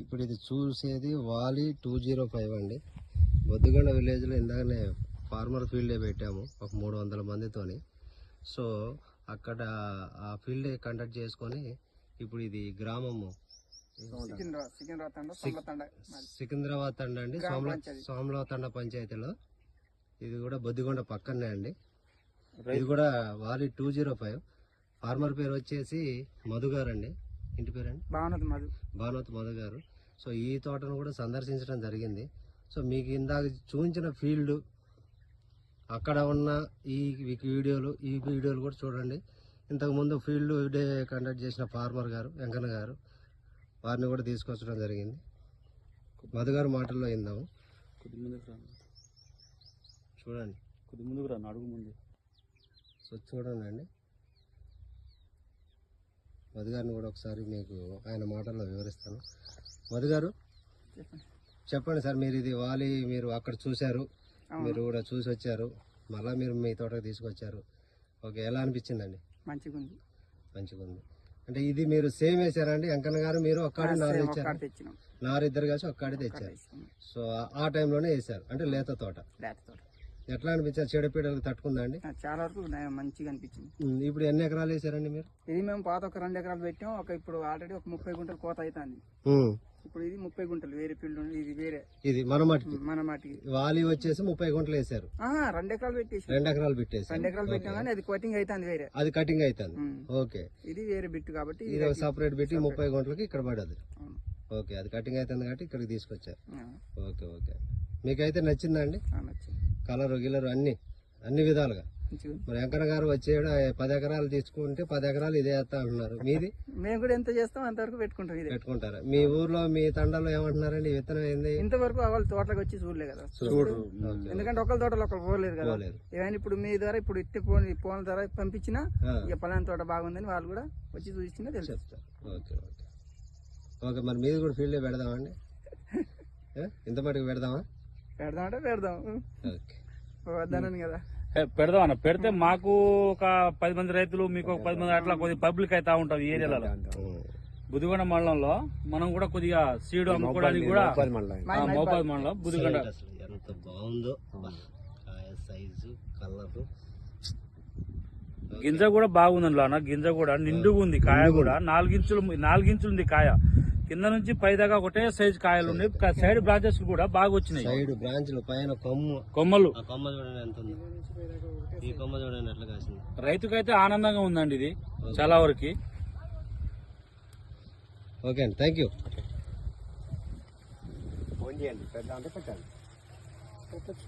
ఇప్పుడు ఇది చూసేది వాలి టూ జీరో ఫైవ్ అండి. బొద్దుగొండ విలేజ్లో ఇందాకనే ఫార్మర్ ఫీల్డే పెట్టాము ఒక మూడు వందల మందితోని. సో అక్కడ ఆ ఫీల్డ్ కండక్ట్ చేసుకొని ఇప్పుడు ఇది గ్రామము. సికింద్రాబాద్ తండ సొంత తండ మాది. సికింద్రాబాద్ తండ అండి. సోమల తండ పంచాయతీలో. ఇది కూడా బొద్దిగొండ పక్కనే అండి. ఇది కూడా వాలి టూ జీరో ఫైవ్. ఫార్మర్ పేరు వచ్చేసి మధు గారు అండి ఇంటి పేరండి? భావనది మధు. భానువత్ మధు గారు. సో ఈ తోటను కూడా సందర్శించడం జరిగింది. సో మీకు ఇందాక చూపించిన ఫీల్డ్ అక్కడ ఉన్న ఈ వీడియోలు ఈ వీడియోలు కూడా చూడండి. ఇంతకుముందు ఫీల్డ్ డే కండక్ట్ చేసిన ఫార్మర్ గారు వెంకన్న గారు వారిని కూడా తీసుకొచ్చడం జరిగింది. మధు గారు మాటల్లో విందాము. కొద్ది ముందుకు రా చూడండి. కొద్ది ముందుకు రా అడుగు ముందు. సో చూడండి. అండి మధు గారిని కూడా ఒకసారి మీకు ఆయన మాటల్లో వివరిస్తాను. మధు గారు చెప్పండి సార్ మీరు ఇది వాలి మీరు అక్కడ చూశారు. మీరు కూడా చూసి వచ్చారు మళ్ళీ మీరు మీ తోటకు తీసుకొచ్చారు. ఓకే ఎలా అనిపించిందండి? మంచిగా ఉంది మంచిగా ఉంది అంటే ఇది మీరు సేమ్ వేసారా అండి? వెంకన్న గారు మీరు ఒక్కడి నారు తెచ్చారు నారు ఇద్దరు కలిసి ఒక్కడి తెచ్చారు. సో ఆ- ఆ టైంలోనే వేసారు అంటే లేత తోట. లేత తోట. ఎట్లా అనిపించారు? చెడపీడలకు తట్టుకుందా అండి? చాలా వరకు మంచిగా అనిపించింది. ఇప్పుడు ఎన్ని ఎకరాలు వేసారండి మీరు? ఇది మేము పాత ఒక రెండు ఎకరాలు పెట్టాం. ఒక ఇప్పుడు ఆల్రెడీ ఒక ముప్పై గుంటలు కోత అవుతుంది ఇప్పుడు ఇది ముప్పై గుంటలు వేరే ఫీల్డ్ ఇది వేరే. ఇది మన మటుకి మన మాటికి వాలి వచ్చేసి ముప్పై గుంటలు వేసారు. రెండు ఎకరాలు పెట్టేసి. రెండు ఎకరాలు పెట్టేసి రెండు ఎకరాలు పెట్టాం కానీ అది కోటింగ్ అవుతుంది వేరే. అది కటింగ్ అవుతుంది. ఓకే. ఇది వేరే బిట్టు కాబట్టి ఇది సపరేట్ పెట్టి ముప్పై గుంటలకి ఇక్కడ పడదు. ఓకే అది కటింగ్ అవుతుంది కాబట్టి ఇక్కడికి తీసుకొచ్చారు. Okay okay. మీకైతే నచ్చిందా అండి? నచ్చింది. కలర్ గిలర్ అన్ని అన్ని విధాలుగా. మరి వెంకన్న గారు వచ్చేయడం? "ఏ, పది ఎకరాలు తీసుకుంటే పది ఎకరాలు ఇదే వేస్తా అంటున్నారు. మీది? మేము కూడా ఎంత చేస్తాం అంతవరకు పెట్టుకుంటాం ఇదే. పెట్టుకుంటారా? మీ ఊర్లో మీ తండలో ఏమంటున్నారండి? విత్తనం ఏంది? ఇంతవరకు వాళ్ళ తోటలకు వచ్చి చూడలే కదా. చూడు. ఎందుకంటే ఒకళ్ళ తోటలో ఒకళ్ళు పోలేదు కదా. ఏమైనా ఇప్పుడు మీ ద్వారా ఇప్పుడు ఇట్టి ఫోన్ ఫోన్ ద్వారా పంపించినా ఇక పలానా తోట బాగుందని వాళ్ళు కూడా వచ్చి చూసినా తెలుసు. Okay okay. ఓకే మరి మీది కూడా ఫీల్డ్ పెడదామండి? ఏ? ఇంత మటుకు పెడదామా? పెడదాం. ఓకే. వద్దనని కదా. పెడదాం అన్న. పెడితే మాకు ఒక పది మంది రైతులు మీకు ఒక పది మంది అట్లా కొద్దిగా పబ్లిక్ అవుతా ఉంటాం ఈ ఏరియాలో. బుదిగొండ మండలంలో మనం కూడా కొద్దిగా సీడ్ అమ్ముకోవడానికి కూడా ఆ, మోపాది మండలం బుదిగొండ ఎంత బాగుందో. Size colour. గింజ కూడా బాగుంది అన్న. గింజ కూడా నిండుగా ఉంది కాయ కూడా. నాలుగించులు నాలుగించులు ఉంది కాయ. కింద నుంచి పై దాకా ఒకటే సైజ్ కాయలు ఉన్నాయి. సైడ్ బ్రాంచెస్ కూడా బాగా వచ్చినాయి. సైడ్ బ్రాంచ్లు పైన కొమ్ము. కొమ్మలు. కొమ్మ చూడండి ఎంత ఉంది. ఈ కొమ్మ చూడండి ఎట్లా కాసింది. రైతుకైతే ఆనందంగా ఉందండి ఇది చాలా వరకు. ఓకే అండి థ్యాంక్ యూ పెట్టచ్చు.